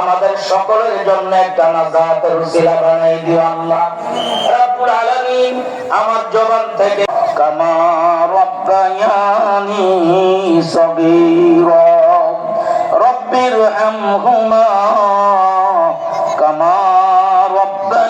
আমাদের সকলের জন্য একটা নাজাতের উসিলা বানাই দিও আল্লাহ। রাব্বুল আলামিন আমার জবান থেকে কামা রাব্বায়ানি সগীরা রব্বির হামহুমা